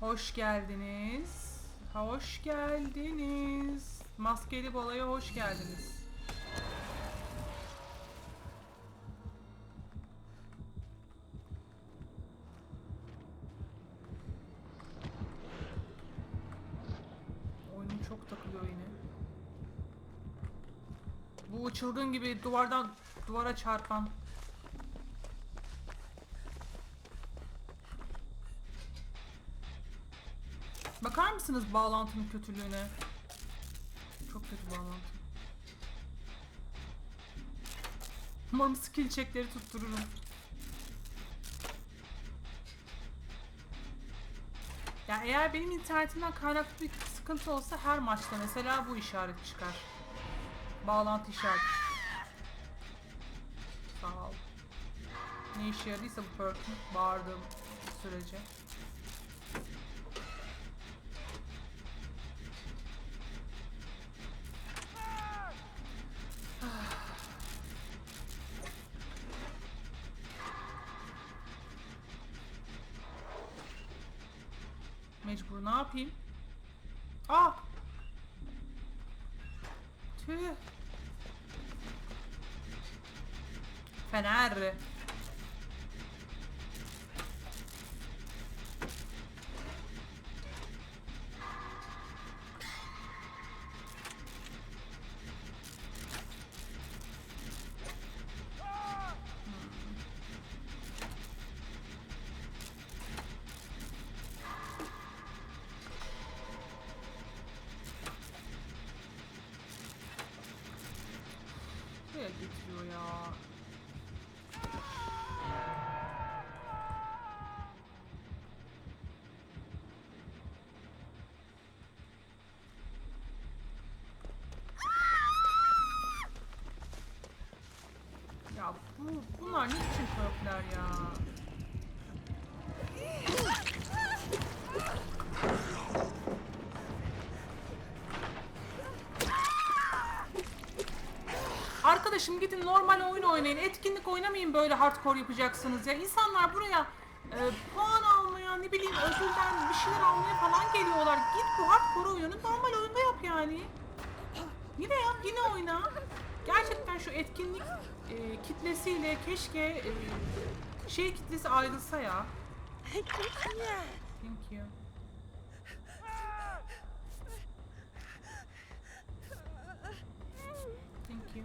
Hoş geldiniz. Hoş geldiniz. Maskeli balaya hoş geldiniz. Oyunum çok takılıyor yine. Bu çılgın gibi duvardan duvara çarpan. Mısınız bağlantının kötülüğüne? Çok kötü bağlantı. Umarım skill checkleri tuttururum. Ya eğer benim internetimden kaynaklı bir sıkıntı olsa her maçta mesela bu işaret çıkar. Bağlantı işareti. Sağ ol. Ne işe yaradıysa bu perk'ün bağırdığım sürece. Mecbur ne yapayım? Aa! Tüh. Fener. Buraya getiriyor ya. Bu, bunlar ne biçim perkler ya? Arkadaşım gidin normal oyun oynayın. Etkinlik oynamayın böyle hardcore yapacaksınız ya. İnsanlar buraya e, puan almaya, ne bileyim ödülden bir şeyler almaya falan geliyorlar. Git bu hardcore oyunu normal oyunda yap yani. Yine yap, yine oyna. Gerçekten şu etkinlik e, kitlesiyle keşke e, şey kitlesi ayrılsa ya. Thank you. Thank you.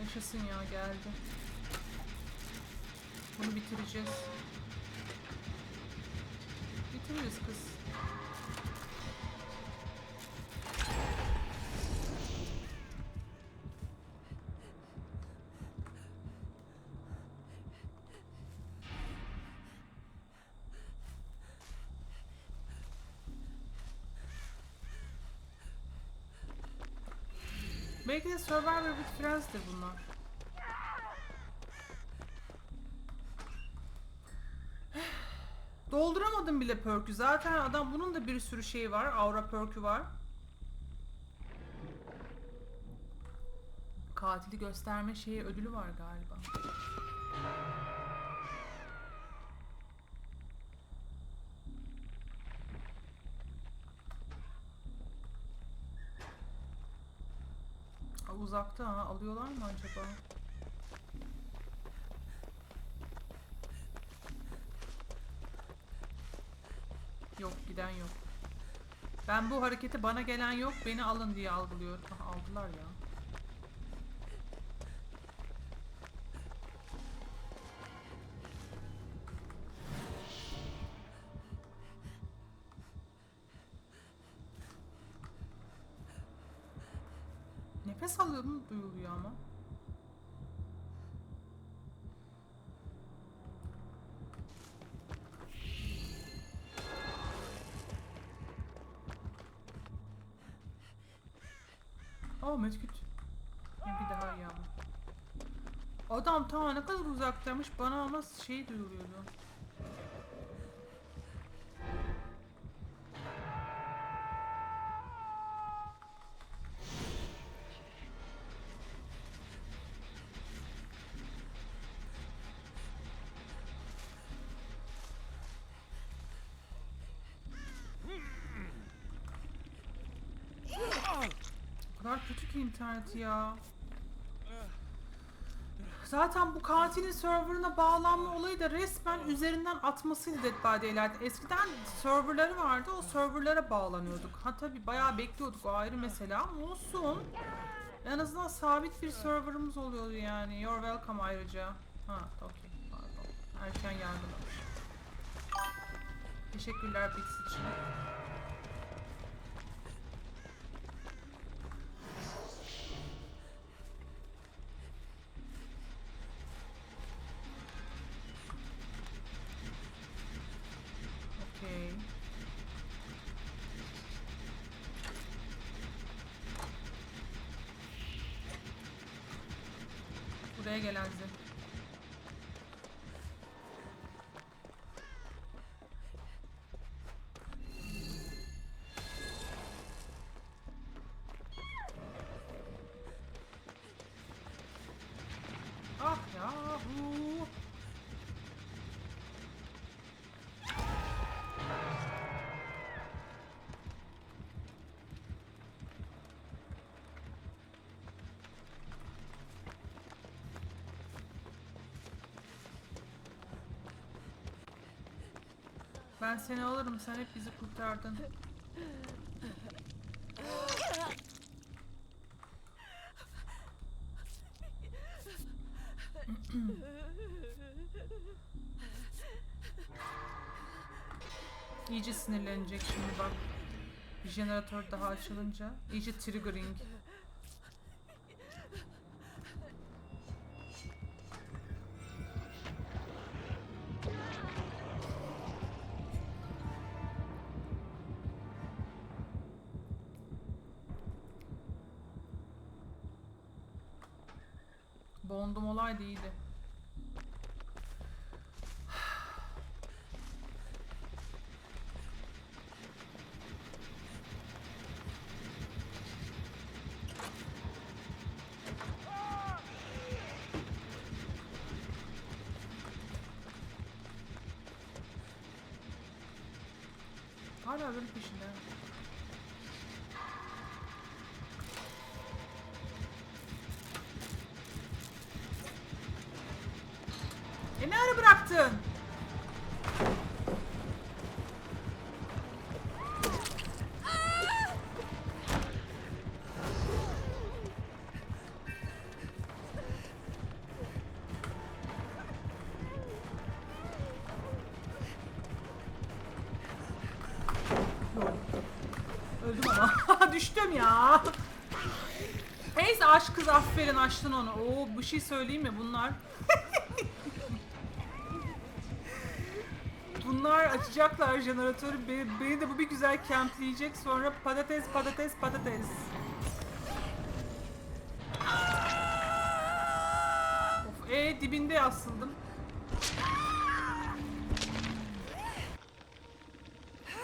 Yaşasın ya geldi. Bunu bitireceğiz. Bitiririz kız. Belki de Survivor with Friends'tir bunlar. Dolduramadım bile perk'ü. Zaten adam bunun da bir sürü şeyi var. Aura perk'ü var. Katili gösterme şeyi ödülü var galiba. Uzakta ha. Alıyorlar mı acaba? Yok giden yok. Ben bu hareketi bana gelen yok beni alın diye algılıyorum. Aha, aldılar ya. Nefes alıyorum duyuluyor ama. Adam ta ne kadar uzaktaymış bana ama şey duyuluyordu. O kadar kötü internet ya. Zaten bu katilin serverına bağlanma olayı da resmen üzerinden atmasıydı Dead by Daylight. Eskiden serverları vardı, o serverlara bağlanıyorduk. Ha tabi bayağı bekliyorduk, o ayrı mesele ama olsun. En azından sabit bir serverımız oluyordu yani. You're welcome ayrıca. Ha, okey. Pardon. Erken yargılamış. Teşekkürler Bits için. Buraya gelen zil. Ben seni alırım. Sen hep bizi kurtardın. İyice sinirlenecek şimdi bak. Bir jeneratör daha açılınca. iyice triggering. Bondum olaydı iyiydi. Hala benim peşinde. Düştüm ya. Neyse aşk kız aferin açtın onu. Oo bir şey söyleyeyim mi bunlar? Bunlar açacaklar jeneratörü. Beni, beni de bu bir güzel kempleyecek. Sonra patates patates patates. Of, e dibinde asıldım.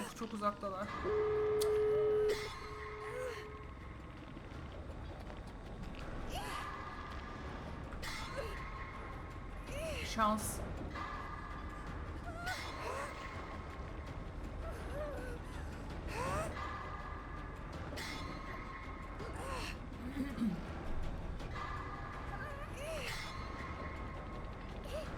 Of, çok uzaktalar. Şans.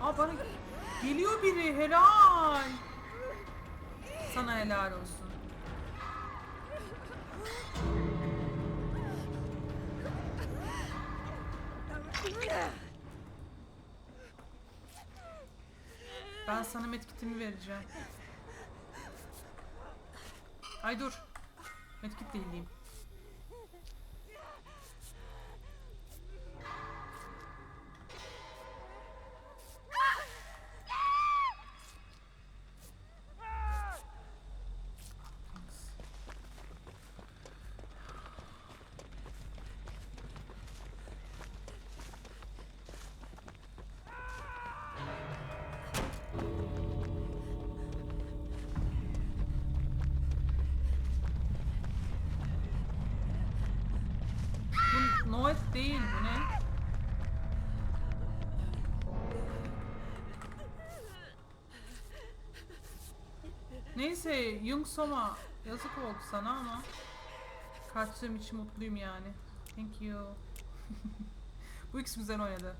Aa bana geliyor biri helal. Sana helal olsun. Ben sana medkitimi vereceğim. Ay dur. Medkit değileyim. Değil bu ne? Neyse Jung Soma yazık oldu sana ama Kaçtığım için mutluyum yani. Thank you. bu ikisi güzel oynadı.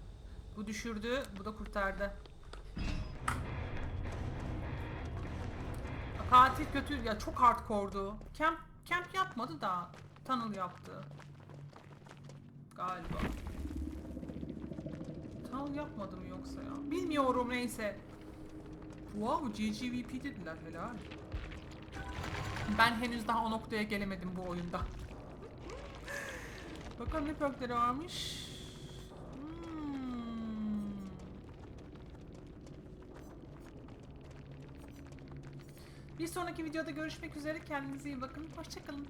Bu düşürdü, bu da kurtardı. Katil kötü, ya çok hardcore'du. Camp, camp yapmadı da tunnel yaptı. Galiba. Tunnel yapmadı mı yoksa ya? Bilmiyorum neyse. Wow, GGVP dediler helal. Ben henüz daha o noktaya gelemedim bu oyunda. Bakalım ne perkleri varmış. Hmm. Bir sonraki videoda görüşmek üzere. Kendinize iyi bakın. Hoşçakalın.